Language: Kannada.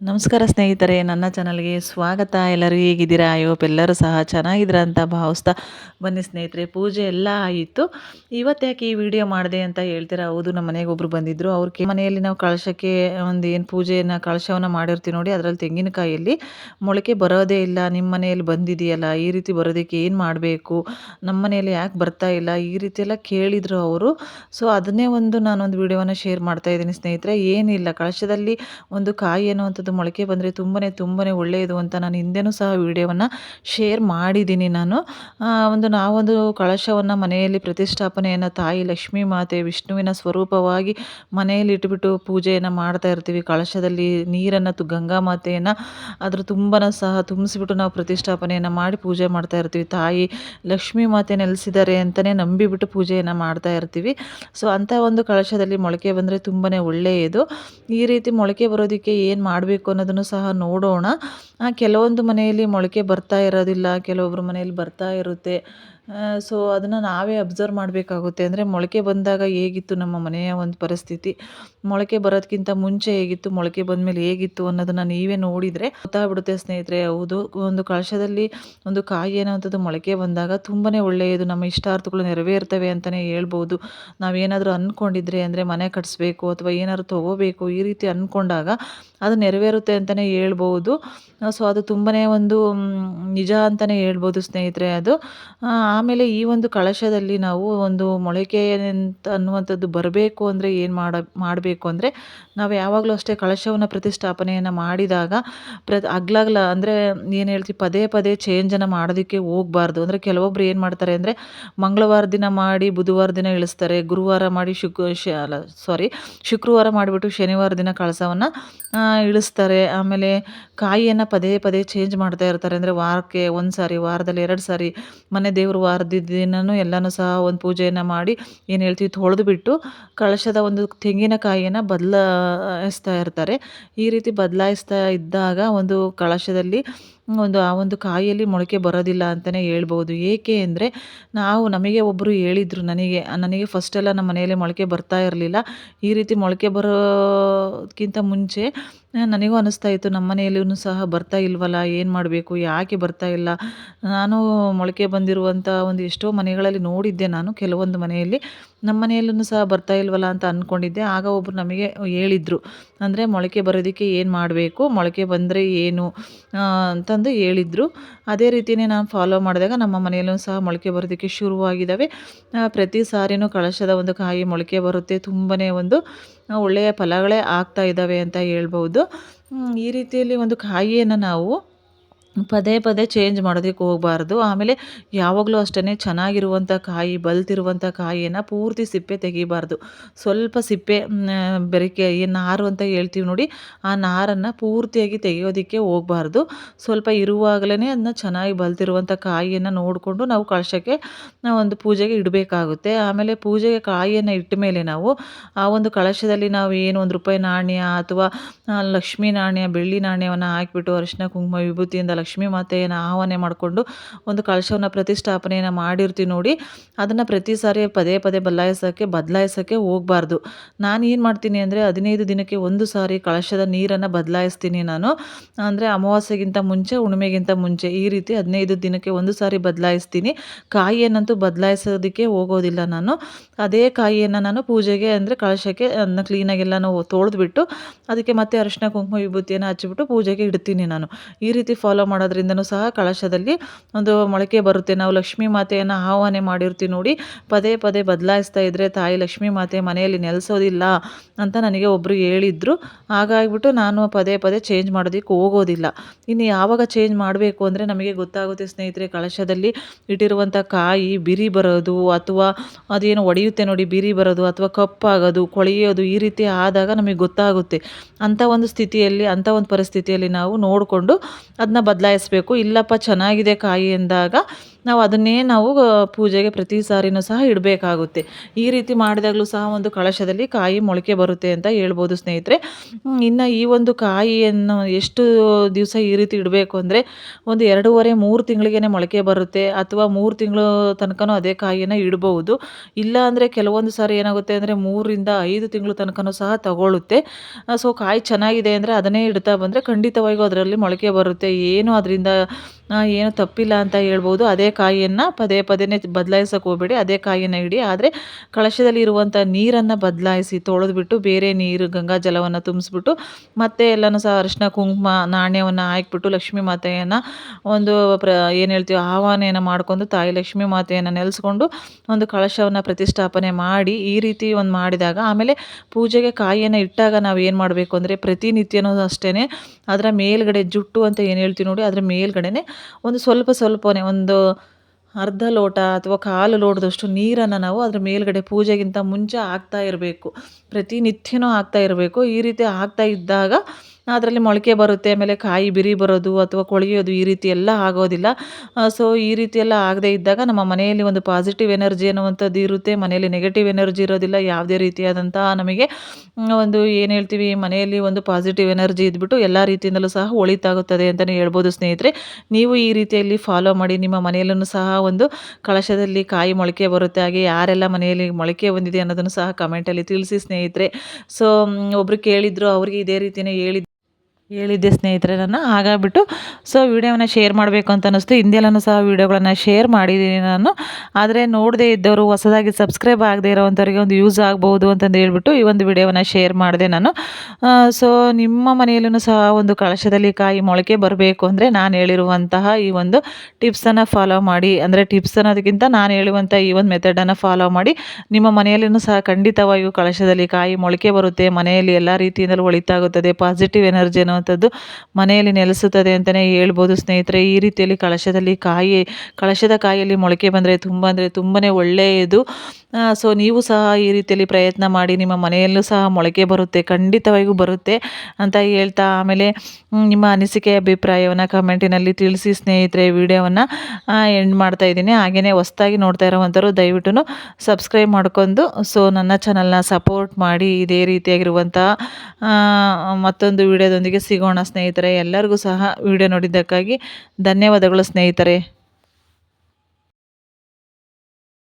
ನಮಸ್ಕಾರ ಸ್ನೇಹಿತರೆ, ನನ್ನ ಚಾನಲ್ಗೆ ಸ್ವಾಗತ. ಎಲ್ಲರೂ ಹೇಗಿದ್ದೀರಾ? ಅಯ್ಯೋ ಎಲ್ಲರೂ ಸಹ ಚೆನ್ನಾಗಿದ್ದೀರಾ ಅಂತ ಭಾವಿಸ್ತಾ ಬನ್ನಿ ಸ್ನೇಹಿತರೆ. ಪೂಜೆ ಎಲ್ಲ ಆಯಿತು. ಇವತ್ತು ಯಾಕೆ ಈ ವಿಡಿಯೋ ಮಾಡಿದೆ ಅಂತ ಹೇಳ್ತೀರಾ? ಹೌದು, ನಮ್ಮ ಮನೆಗೆ ಒಬ್ಬರು ಬಂದಿದ್ದರು ಅವ್ರಿಗೆ ಮನೆಯಲ್ಲಿ ನಾವು ಕಳಶಕ್ಕೆ ಒಂದು ಏನು ಪೂಜೆಯನ್ನು, ಕಳಶವನ್ನು ಮಾಡಿರ್ತೀವಿ ನೋಡಿ, ಅದರಲ್ಲಿ ತೆಂಗಿನಕಾಯಲ್ಲಿ ಮೊಳಕೆ ಬರೋದೇ ಇಲ್ಲ. ನಿಮ್ಮ ಮನೆಯಲ್ಲಿ ಬಂದಿದೆಯಲ್ಲ ಈ ರೀತಿ ಬರೋದಕ್ಕೆ ಏನು ಮಾಡಬೇಕು? ನಮ್ಮ ಮನೆಯಲ್ಲಿ ಯಾಕೆ ಬರ್ತಾ ಇಲ್ಲ? ಈ ರೀತಿ ಎಲ್ಲ ಕೇಳಿದರು ಅವರು. ಸೊ ಅದನ್ನೇ ಒಂದು ನಾನೊಂದು ವಿಡಿಯೋವನ್ನು ಶೇರ್ ಮಾಡ್ತಾ ಇದ್ದೀನಿ ಸ್ನೇಹಿತರೆ. ಏನಿಲ್ಲ, ಕಳಶದಲ್ಲಿ ಒಂದು ಕಾಯಿ ಅನ್ನುವಂಥದ್ದು ಮೊಳಕೆ ಬಂದರೆ ತುಂಬಾ ತುಂಬಾ ಒಳ್ಳೆಯದು ಅಂತ ನಾನು ಹಿಂದೆನೂ ಸಹ ವಿಡಿಯೋವನ್ನು ಶೇರ್ ಮಾಡಿದ್ದೀನಿ ನಾನು. ಒಂದು ನಾವೊಂದು ಕಳಶವನ್ನು ಮನೆಯಲ್ಲಿ ಪ್ರತಿಷ್ಠಾಪನೆಯನ್ನು ತಾಯಿ ಲಕ್ಷ್ಮೀ ಮಾತೆ ವಿಷ್ಣುವಿನ ಸ್ವರೂಪವಾಗಿ ಮನೆಯಲ್ಲಿ ಇಟ್ಬಿಟ್ಟು ಪೂಜೆಯನ್ನು ಮಾಡ್ತಾ ಇರ್ತೀವಿ. ಕಳಶದಲ್ಲಿ ನೀರನ್ನು ತು, ಗಂಗಾ ಮಾತೆಯನ್ನು ಅದ್ರ ತುಂಬನ ಸಹ ತುಂಬಿಸ್ಬಿಟ್ಟು ನಾವು ಪ್ರತಿಷ್ಠಾಪನೆಯನ್ನು ಮಾಡಿ ಪೂಜೆ ಮಾಡ್ತಾ ಇರ್ತೀವಿ. ತಾಯಿ ಲಕ್ಷ್ಮೀ ಮಾತೆ ನೆಲೆಸಿದ್ದಾರೆ ಅಂತಲೇ ನಂಬಿಬಿಟ್ಟು ಪೂಜೆಯನ್ನು ಮಾಡ್ತಾ ಇರ್ತೀವಿ. ಸೊ, ಅಂಥ ಒಂದು ಕಳಶದಲ್ಲಿ ಮೊಳಕೆ ಬಂದರೆ ತುಂಬಾ ಒಳ್ಳೆಯದು. ಈ ರೀತಿ ಮೊಳಕೆ ಬರೋದಕ್ಕೆ ಏನು ಮಾಡಬೇಕು? ಮಾಡಬೇಕು ಅನ್ನೋದನ್ನು ಸಹ ನೋಡೋಣ. ಕೆಲವೊಂದು ಮನೆಯಲ್ಲಿ ಮೊಳಕೆ ಬರ್ತಾ ಇರೋದಿಲ್ಲ ಕೆಲವೊಬ್ಬರು ಮನೆಯಲ್ಲಿ ಬರ್ತಾ ಇರುತ್ತೆ. ಸೊ ಅದನ್ನು ನಾವೇ ಅಬ್ಸರ್ವ್ ಮಾಡಬೇಕಾಗುತ್ತೆ. ಅಂದರೆ ಮೊಳಕೆ ಬಂದಾಗ ಹೇಗಿತ್ತು ನಮ್ಮ ಮನೆಯ ಒಂದು ಪರಿಸ್ಥಿತಿ? ಮೊಳಕೆ ಬರೋದಕ್ಕಿಂತ ಮುಂಚೆ ಹೇಗಿತ್ತು? ಮೊಳಕೆ ಬಂದಮೇಲೆ ಹೇಗಿತ್ತು ಅನ್ನೋದನ್ನು ನೀವೇ ನೋಡಿದರೆ ಗೊತ್ತಾಗ್ಬಿಡುತ್ತೆ ಸ್ನೇಹಿತರೆ. ಹೌದು, ಒಂದು ಕಳಶದಲ್ಲಿ ಒಂದು ಕಾಯಿ ಅನ್ನೋಂಥದ್ದು ಮೊಳಕೆ ಬಂದಾಗ ತುಂಬಾ ಒಳ್ಳೆಯದು. ನಮ್ಮ ಇಷ್ಟಾರ್ಥಗಳು ನೆರವೇರ್ತವೆ ಅಂತಲೇ ಹೇಳ್ಬೋದು. ನಾವೇನಾದರೂ ಅಂದ್ಕೊಂಡಿದ್ರೆ ಅಂದರೆ ಮನೆ ಕಟ್ಟಿಸ್ಬೇಕು ಅಥವಾ ಏನಾದ್ರು ತೊಗೋಬೇಕು ಈ ರೀತಿ ಅಂದ್ಕೊಂಡಾಗ ಅದು ನೆರವೇರುತ್ತೆ ಅಂತಲೇ ಹೇಳ್ಬೋದು. ಸೊ ಅದು ತುಂಬಾ ಒಂದು ನಿಜ ಅಂತಲೇ ಹೇಳ್ಬೋದು ಸ್ನೇಹಿತರೆ ಅದು. ಆಮೇಲೆ ಈ ಒಂದು ಕಳಶದಲ್ಲಿ ನಾವು ಒಂದು ಮೊಳಕೆ ಅನ್ನುವಂಥದ್ದು ಬರಬೇಕು ಅಂದರೆ ಏನು ಮಾಡ, ಮಾಡಬೇಕು ಅಂದರೆ ನಾವು ಯಾವಾಗಲೂ ಅಷ್ಟೇ ಕಳಶವನ್ನು ಪ್ರತಿಷ್ಠಾಪನೆಯನ್ನು ಮಾಡಿದಾಗ ಪ್ರ, ಅಗ್ಲಾಗ್ಲ ಅಂದರೆ ಏನು ಹೇಳ್ತೀವಿ ಪದೇ ಪದೇ ಚೇಂಜನ್ನು ಮಾಡೋದಕ್ಕೆ ಹೋಗಬಾರ್ದು. ಅಂದರೆ ಕೆಲವೊಬ್ರು ಏನು ಮಾಡ್ತಾರೆ ಅಂದರೆ ಮಂಗಳವಾರ ದಿನ ಮಾಡಿ ಬುಧವಾರ ದಿನ ಇಳಿಸ್ತಾರೆ, ಗುರುವಾರ ಮಾಡಿ ಶುಕ್, ಶ, ಅಲ್ಲ ಸಾರಿ ಶುಕ್ರವಾರ ಮಾಡಿಬಿಟ್ಟು ಶನಿವಾರ ದಿನ ಕಳಸವನ್ನು ಇಳಿಸ್ತಾರೆ. ಆಮೇಲೆ ಕಾಯಿಯನ್ನು ಪದೇ ಪದೇ ಚೇಂಜ್ ಮಾಡ್ತಾ ಇರ್ತಾರೆ. ಅಂದರೆ ವಾರಕ್ಕೆ ಒಂದು ಸಾರಿ ವಾರದಲ್ಲಿ ಎರಡು ಸಾರಿ ಮನೆ ದೇವರು ವಾರದ ದಿನವೂ ಎಲ್ಲನೂ ಸಹ ಒಂದು ಪೂಜೆಯನ್ನು ಮಾಡಿ, ಏನು ಹೇಳ್ತೀವಿ ತೊಳೆದು ಬಿಟ್ಟು ಕಳಶದ ಒಂದು ತೆಂಗಿನಕಾಯಿಯನ್ನು ಬದಲಾಯಿಸ್ತಾ ಇರ್ತಾರೆ. ಈ ರೀತಿ ಬದಲಾಯಿಸ್ತಾ ಇದ್ದಾಗ ಒಂದು ಕಳಶದಲ್ಲಿ ಒಂದು, ಆ ಒಂದು ಕಾಯಿಯಲ್ಲಿ ಮೊಳಕೆ ಬರೋದಿಲ್ಲ ಅಂತಲೇ ಹೇಳ್ಬೋದು. ಏಕೆ ಅಂದರೆ ನಾವು ನಮಗೆ ಒಬ್ಬರು ಹೇಳಿದರು ನನಗೆ ನನಗೆ ಫಸ್ಟೆಲ್ಲ ನಮ್ಮ ಮನೆಯಲ್ಲಿ ಮೊಳಕೆ ಬರ್ತಾ ಇರಲಿಲ್ಲ. ಈ ರೀತಿ ಮೊಳಕೆ ಬರೋದಕ್ಕಿಂತ ಮುಂಚೆ ನನಗೂ ಅನ್ನಿಸ್ತಾ ಇತ್ತು. ನಮ್ಮ ಮನೆಯಲ್ಲೂ ಸಹ ಬರ್ತಾ ಇಲ್ವಲ್ಲ? ಏನು ಮಾಡಬೇಕು? ಯಾಕೆ ಬರ್ತಾ ಇಲ್ಲ? ನಾನು ಮೊಳಕೆ ಬಂದಿರುವಂಥ ಒಂದು ಎಷ್ಟೋ ಮನೆಗಳಲ್ಲಿ ನೋಡಿದ್ದೆ ನಾನು, ಕೆಲವೊಂದು ಮನೆಯಲ್ಲಿ. ನಮ್ಮ ಮನೆಯಲ್ಲೂ ಸಹ ಬರ್ತಾ ಇಲ್ವಲ್ಲ ಅಂತ ಅಂದ್ಕೊಂಡಿದ್ದೆ ಆಗ ಒಬ್ಬರು ನಮಗೆ ಹೇಳಿದ್ರು. ಅಂದರೆ ಮೊಳಕೆ ಬರೋದಕ್ಕೆ ಏನು ಮಾಡಬೇಕು? ಮೊಳಕೆ ಬಂದರೆ ಏನು? ಅಂತಂದು ಹೇಳಿದ್ರು. ಅದೇ ರೀತಿಯೇ ನಾನು ಫಾಲೋ ಮಾಡಿದಾಗ ನಮ್ಮ ಮನೆಯಲ್ಲೂ ಸಹ ಮೊಳಕೆ ಬರೋದಕ್ಕೆ ಶುರುವಾಗಿದ್ದಾವೆ. ಪ್ರತಿ ಸಾರಿನೂ ಕಳಶದ ಒಂದು ಕಾಯಿ ಮೊಳಕೆ ಬರುತ್ತೆ. ತುಂಬನೇ ಒಂದು ಒಳ್ಳೆಯ ಫಲಗಳೇ ಆಗ್ತಾ ಇದ್ದಾವೆ ಅಂತ ಹೇಳ್ಬೋದು. ಈ ರೀತಿಯಲ್ಲಿ ಒಂದು ಕಾಯಿಯನ್ನು ನಾವು ಪದೇ ಪದೇ ಚೇಂಜ್ ಮಾಡೋದಕ್ಕೆ ಹೋಗಬಾರ್ದು. ಆಮೇಲೆ ಯಾವಾಗಲೂ ಅಷ್ಟೇ ಚೆನ್ನಾಗಿರುವಂಥ ಕಾಯಿ, ಬಲ್ತಿರುವಂಥ ಕಾಯಿಯನ್ನು ಪೂರ್ತಿ ಸಿಪ್ಪೆ ತೆಗಿಬಾರ್ದು. ಸ್ವಲ್ಪ ಸಿಪ್ಪೆ ಬೆರಕೆ, ಈ ನಾರು ಅಂತ ಹೇಳ್ತೀವಿ ನೋಡಿ, ಆ ನಾರನ್ನು ಪೂರ್ತಿಯಾಗಿ ತೆಗೆಯೋದಕ್ಕೆ ಹೋಗಬಾರ್ದು. ಸ್ವಲ್ಪ ಇರುವಾಗಲೇ ಅದನ್ನ ಚೆನ್ನಾಗಿ ಬಲ್ತಿರುವಂಥ ಕಾಯಿಯನ್ನು ನೋಡಿಕೊಂಡು ನಾವು ಕಳಶಕ್ಕೆ ಒಂದು ಪೂಜೆಗೆ ಇಡಬೇಕಾಗುತ್ತೆ. ಆಮೇಲೆ ಪೂಜೆಗೆ ಕಾಯಿಯನ್ನು ಇಟ್ಟ ಮೇಲೆ ನಾವು ಆ ಒಂದು ಕಳಶದಲ್ಲಿ ನಾವು ಏನು ಒಂದು ರೂಪಾಯಿ ನಾಣ್ಯ ಅಥವಾ ಲಕ್ಷ್ಮೀ ನಾಣ್ಯ, ಬೆಳ್ಳಿ ನಾಣ್ಯವನ್ನು ಹಾಕಿಬಿಟ್ಟು ಅರಿಶಿನ, ಕುಂಕುಮ, ವಿಭೂತಿಯಿಂದ ಲಕ್ಷ್ಮೀ ಮಾತೆಯನ್ನು ಆಹ್ವಾನ ಮಾಡಿಕೊಂಡು ಒಂದು ಕಳಶವನ್ನು ಪ್ರತಿಷ್ಠಾಪನೆಯನ್ನು ಮಾಡಿರ್ತೀವಿ ನೋಡಿ, ಅದನ್ನು ಪ್ರತಿ ಸಾರಿ ಪದೇ ಪದೇ ಬದಲಾಯಿಸೋಕ್ಕೆ ಬದಲಾಯಿಸೋಕ್ಕೆ ಹೋಗ್ಬಾರ್ದು. ನಾನು ಏನು ಮಾಡ್ತೀನಿ ಅಂದರೆ ಹದಿನೈದು ದಿನಕ್ಕೆ ಒಂದು ಸಾರಿ ಕಳಶದ ನೀರನ್ನು ಬದಲಾಯಿಸ್ತೀನಿ ನಾನು. ಅಂದರೆ ಅಮಾವಾಸ್ಯೆಗಿಂತ ಮುಂಚೆ, ಹುಣ್ಮೆಗಿಂತ ಮುಂಚೆ ಈ ರೀತಿ ಹದಿನೈದು ದಿನಕ್ಕೆ ಒಂದು ಸಾರಿ ಬದಲಾಯಿಸ್ತೀನಿ. ಕಾಯಿಯನ್ನಂತೂ ಬದಲಾಯಿಸೋದಕ್ಕೆ ಹೋಗೋದಿಲ್ಲ ನಾನು. ಅದೇ ಕಾಯಿಯನ್ನು ನಾನು ಪೂಜೆಗೆ ಅಂದರೆ ಕಳಶಕ್ಕೆ ಅದನ್ನ ಕ್ಲೀನಾಗೆಲ್ಲನೂ ತೊಳೆದ್ಬಿಟ್ಟು, ಅದಕ್ಕೆ ಮತ್ತೆ ಅರಿಶಿನ, ಕುಂಕುಮ, ವಿಭೂತಿಯನ್ನು ಹಚ್ಚಿಬಿಟ್ಟು ಪೂಜೆಗೆ ಇಡ್ತೀನಿ ನಾನು. ಈ ರೀತಿ ಫಾಲೋ ಮಾಡೋದ್ರಿಂದನೂ ಸಹ ಕಳಶದಲ್ಲಿ ಒಂದು ಮೊಳಕೆ ಬರುತ್ತೆ. ನಾವು ಲಕ್ಷ್ಮೀ ಮಾತೆಯನ್ನು ಆಹ್ವಾನ ಮಾಡಿರ್ತೀವಿ ನೋಡಿ. ಪದೇ ಪದೇ ಬದಲಾಯಿಸ್ತಾ ಇದ್ದರೆ ತಾಯಿ ಲಕ್ಷ್ಮೀ ಮಾತೆ ಮನೆಯಲ್ಲಿ ನೆಲೆಸೋದಿಲ್ಲ ಅಂತ ನನಗೆ ಒಬ್ಬರು ಹೇಳಿದ್ರು. ಹಾಗಾಗಿಬಿಟ್ಟು ನಾನು ಪದೇ ಪದೇ ಚೇಂಜ್ ಮಾಡೋದಕ್ಕೆ ಹೋಗೋದಿಲ್ಲ. ಇನ್ನು ಯಾವಾಗ ಚೇಂಜ್ ಮಾಡಬೇಕು ಅಂದರೆ ನಮಗೆ ಗೊತ್ತಾಗುತ್ತೆ ಸ್ನೇಹಿತರೆ, ಕಳಶದಲ್ಲಿ ಇಟ್ಟಿರುವಂಥ ಕಾಯಿ ಬಿರಿ ಬರೋದು ಅಥವಾ ಅದೇನು ಒಡೆಯುತ್ತೆ ನೋಡಿ, ಬಿರಿ ಬರೋದು ಅಥವಾ ಕಪ್ಪಾಗೋದು, ಕೊಳೆಯೋದು ಈ ರೀತಿ ಆದಾಗ ನಮಗೆ ಗೊತ್ತಾಗುತ್ತೆ. ಅಂಥ ಒಂದು ಸ್ಥಿತಿಯಲ್ಲಿ, ಅಂಥ ಒಂದು ಪರಿಸ್ಥಿತಿಯಲ್ಲಿ ನಾವು ನೋಡಿಕೊಂಡು ಅದನ್ನ ಬದಲಾಯಿಸಬೇಕು ಇಲ್ಲಪ್ಪ ಚೆನ್ನಾಗಿದೆ ಕಾಯಿ ಎಂದಾಗ ನಾವು ಅದನ್ನೇ ನಾವು ಪೂಜೆಗೆ ಪ್ರತಿ ಸಾರಿನೂ ಸಹ ಇಡಬೇಕಾಗುತ್ತೆ. ಈ ರೀತಿ ಮಾಡಿದಾಗಲೂ ಸಹ ಒಂದು ಕಳಶದಲ್ಲಿ ಕಾಯಿ ಮೊಳಕೆ ಬರುತ್ತೆ ಅಂತ ಹೇಳ್ಬೋದು ಸ್ನೇಹಿತರೆ. ಇನ್ನು ಈ ಒಂದು ಕಾಯಿಯನ್ನು ಎಷ್ಟು ದಿವಸ ಈ ರೀತಿ ಇಡಬೇಕು ಅಂದರೆ ಒಂದು ಎರಡೂವರೆ, ಮೂರು ತಿಂಗಳಿಗೆ ಮೊಳಕೆ ಬರುತ್ತೆ ಅಥವಾ ಮೂರು ತಿಂಗಳು ತನಕನೂ ಅದೇ ಕಾಯಿಯನ್ನು ಇಡಬಹುದು ಇಲ್ಲ ಅಂದರೆ ಕೆಲವೊಂದು ಸಾರಿ ಏನಾಗುತ್ತೆ ಅಂದರೆ ಮೂರರಿಂದ ಐದು ತಿಂಗಳು ತನಕನೂ ಸಹ ತಗೊಳ್ಳುತ್ತೆ. ಸೊ ಕಾಯಿ ಚೆನ್ನಾಗಿದೆ ಅಂದರೆ ಅದನ್ನೇ ಇಡ್ತಾ ಬಂದರೆ ಖಂಡಿತವಾಗಿಯೂ ಅದರಲ್ಲಿ ಮೊಳಕೆ ಬರುತ್ತೆ. ಏನು ಅದರಿಂದ ಏನು ತಪ್ಪಿಲ್ಲ ಅಂತ ಹೇಳ್ಬೋದು. ಅದೇ ಕಾಯಿಯನ್ನು ಪದೇ ಪದೇನೆ ಬದಲಾಯಿಸೋಕೆ ಹೋಗಬೇಡಿ. ಅದೇ ಕಾಯಿಯನ್ನು ಇಡಿ. ಆದರೆ ಕಳಶದಲ್ಲಿ ಇರುವಂಥ ನೀರನ್ನು ಬದಲಾಯಿಸಿ ತೊಳೆದ್ಬಿಟ್ಟು ಬೇರೆ ನೀರು, ಗಂಗಾ ಜಲವನ್ನು ತುಂಬಿಸ್ಬಿಟ್ಟು ಮತ್ತೆ ಎಲ್ಲನೂ ಸಹ ಅರಿಶಿನ ಕುಂಕುಮ, ನಾಣ್ಯವನ್ನು ಹಾಕ್ಬಿಟ್ಟು ಲಕ್ಷ್ಮೀ ಮಾತೆಯನ್ನು ಒಂದು ಪ್ರ, ಏನು ಹೇಳ್ತೀವಿ ಆಹ್ವಾನೆಯನ್ನು ಮಾಡ್ಕೊಂಡು ತಾಯಿ ಲಕ್ಷ್ಮೀ ಮಾತೆಯನ್ನು ನೆಲೆಸ್ಕೊಂಡು ಒಂದು ಕಳಶವನ್ನು ಪ್ರತಿಷ್ಠಾಪನೆ ಮಾಡಿ ಈ ರೀತಿ ಒಂದು ಮಾಡಿದಾಗ ಆಮೇಲೆ ಪೂಜೆಗೆ ಕಾಯಿಯನ್ನು ಇಟ್ಟಾಗ ನಾವು ಏನು ಮಾಡಬೇಕು ಅಂದರೆ ಪ್ರತಿನಿತ್ಯನೂ ಅಷ್ಟೇ ಅದರ ಮೇಲ್ಗಡೆ ಜುಟ್ಟು ಅಂತ ಏನು ಹೇಳ್ತೀವಿ ನೋಡಿ, ಅದರ ಮೇಲ್ಗಡೆನೆ ಒಂದು ಸ್ವಲ್ಪ ಸ್ವಲ್ಪನೇ, ಒಂದು ಅರ್ಧ ಲೋಟ ಅಥವಾ ಕಾಲು ಲೋಟದಷ್ಟು ನೀರನ್ನು ನಾವು ಅದ್ರ ಮೇಲ್ಗಡೆ ಪೂಜೆಗಿಂತ ಮುಂಚೆ ಹಾಕ್ತಾ ಇರಬೇಕು. ಪ್ರತಿನಿತ್ಯನೂ ಹಾಕ್ತಾ ಇರಬೇಕು. ಈ ರೀತಿ ಹಾಕ್ತಾ ಇದ್ದಾಗ ಅದರಲ್ಲಿ ಮೊಳಕೆ ಬರುತ್ತೆ, ಆಮೇಲೆ ಕಾಯಿ ಬಿರಿ ಬರೋದು ಅಥವಾ ಕೊಳೆಯೋದು ಈ ರೀತಿ ಎಲ್ಲ ಆಗೋದಿಲ್ಲ. ಸೊ ಈ ರೀತಿ ಎಲ್ಲ ಆಗದೇ ಇದ್ದಾಗ ನಮ್ಮ ಮನೆಯಲ್ಲಿ ಒಂದು ಪಾಸಿಟಿವ್ ಎನರ್ಜಿ ಅನ್ನುವಂಥದ್ದು ಇರುತ್ತೆ. ಮನೆಯಲ್ಲಿ ನೆಗೆಟಿವ್ ಎನರ್ಜಿ ಇರೋದಿಲ್ಲ, ಯಾವುದೇ ರೀತಿಯಾದಂತಹ ನಮಗೆ ಒಂದು ಏನು ಹೇಳ್ತೀವಿ, ಮನೆಯಲ್ಲಿ ಒಂದು ಪಾಸಿಟಿವ್ ಎನರ್ಜಿ ಇದ್ಬಿಟ್ಟು ಎಲ್ಲ ರೀತಿಯಿಂದಲೂ ಸಹ ಒಳಿತಾಗುತ್ತದೆ ಅಂತಲೇ ಹೇಳ್ಬೋದು ಸ್ನೇಹಿತರೆ. ನೀವು ಈ ರೀತಿಯಲ್ಲಿ ಫಾಲೋ ಮಾಡಿ, ನಿಮ್ಮ ಮನೆಯಲ್ಲೂ ಸಹ ಒಂದು ಕಳಶದಲ್ಲಿ ಕಾಯಿ ಮೊಳಕೆ ಬರುತ್ತೆ. ಹಾಗೆ ಯಾರೆಲ್ಲ ಮನೆಯಲ್ಲಿ ಮೊಳಕೆ ಬಂದಿದೆ ಅನ್ನೋದನ್ನು ಸಹ ಕಮೆಂಟಲ್ಲಿ ತಿಳಿಸಿ ಸ್ನೇಹಿತರೆ. ಸೊ ಒಬ್ಬರು ಕೇಳಿದ್ರು, ಅವರಿಗೆ ಇದೇ ರೀತಿಯೇ ಹೇಳಿ ಹೇಳಿದ್ದೆ ಸ್ನೇಹಿತರೆ ನಾನು ಹಾಗಾಗ್ಬಿಟ್ಟು ಸೊ ವಿಡಿಯೋವನ್ನು ಶೇರ್ ಮಾಡಬೇಕು ಅಂತ ಅನ್ನಿಸ್ತು. ಹಿಂದೆಲ್ಲೂ ಸಹ ವೀಡಿಯೋಗಳನ್ನು ಶೇರ್ ಮಾಡಿದ್ದೀನಿ ನಾನು. ಆದರೆ ನೋಡದೇ ಇದ್ದವರು, ಹೊಸದಾಗಿ ಸಬ್ಸ್ಕ್ರೈಬ್ ಆಗದೇ ಇರೋವಂಥವ್ರಿಗೆ ಒಂದು ಯೂಸ್ ಆಗ್ಬೋದು ಅಂತಂದು ಹೇಳ್ಬಿಟ್ಟು ಈ ಒಂದು ವಿಡಿಯೋವನ್ನು ಶೇರ್ ಮಾಡಿದೆ ನಾನು. ಸೊ ನಿಮ್ಮ ಮನೆಯಲ್ಲೂ ಸಹ ಒಂದು ಕಳಶದಲ್ಲಿ ಕಾಯಿ ಮೊಳಕೆ ಬರಬೇಕು ಅಂದರೆ ನಾನು ಹೇಳಿರುವಂತಹ ಈ ಒಂದು ಟಿಪ್ಸನ್ನು ಫಾಲೋ ಮಾಡಿ. ಅಂದರೆ ಟಿಪ್ಸ್ ಅನ್ನೋದಕ್ಕಿಂತ ನಾನು ಹೇಳುವಂಥ ಈ ಒಂದು ಮೆಥಡನ್ನು ಫಾಲೋ ಮಾಡಿ. ನಿಮ್ಮ ಮನೆಯಲ್ಲೂ ಸಹ ಖಂಡಿತವಾಗಿಯೂ ಕಳಶದಲ್ಲಿ ಕಾಯಿ ಮೊಳಕೆ ಬರುತ್ತೆ. ಮನೆಯಲ್ಲಿ ಎಲ್ಲ ರೀತಿಯಿಂದಲೂ ಒಳಿತಾಗುತ್ತದೆ. ಪಾಸಿಟಿವ್ ಎನರ್ಜಿ ಅನ್ನುವಂಥದ್ದು ಮನೆಯಲ್ಲಿ ನೆಲೆಸುತ್ತದೆ ಅಂತಲೇ ಹೇಳ್ಬೋದು ಸ್ನೇಹಿತರೆ. ಈ ರೀತಿಯಲ್ಲಿ ಕಳಶದಲ್ಲಿ ಕಾಯಿ ಕಳಶದ ಕಾಯಿಯಲ್ಲಿ ಮೊಳಕೆ ಬಂದರೆ ತುಂಬ ಅಂದರೆ ತುಂಬಾ ಒಳ್ಳೆಯದು. ಸೊ ನೀವು ಸಹ ಈ ರೀತಿಯಲ್ಲಿ ಪ್ರಯತ್ನ ಮಾಡಿ, ನಿಮ್ಮ ಮನೆಯಲ್ಲೂ ಸಹ ಮೊಳಕೆ ಬರುತ್ತೆ ಖಂಡಿತವಾಗಿಯೂ ಬರುತ್ತೆ ಅಂತ ಹೇಳ್ತಾ ಆಮೇಲೆ ನಿಮ್ಮ ಅನಿಸಿಕೆ, ಅಭಿಪ್ರಾಯವನ್ನು ಕಮೆಂಟಿನಲ್ಲಿ ತಿಳಿಸಿ ಸ್ನೇಹಿತರೆ. ವಿಡಿಯೋವನ್ನು ಎಂಡ್ ಮಾಡ್ತಾ ಇದ್ದೀನಿ. ಹಾಗೆಯೇ ಹೊಸ್ದಾಗಿ ನೋಡ್ತಾ ಇರೋವಂಥವ್ರು ದಯವಿಟ್ಟು ಸಬ್ಸ್ಕ್ರೈಬ್ ಮಾಡ್ಕೊಂಡು ಸೊ ನನ್ನ ಚಾನಲ್ನ ಸಪೋರ್ಟ್ ಮಾಡಿ, ಇದೇ ರೀತಿಯಾಗಿರುವಂತಹ ಮತ್ತೊಂದು ವಿಡಿಯೋದೊಂದಿಗೆ ಸಿಗೋಣ ಸ್ನೇಹಿತರೆ ಎಲ್ಲರಿಗೂ ಸಹ ವಿಡಿಯೋ ನೋಡಿದ್ದಕ್ಕಾಗಿ ಧನ್ಯವಾದಗಳು ಸ್ನೇಹಿತರೆ.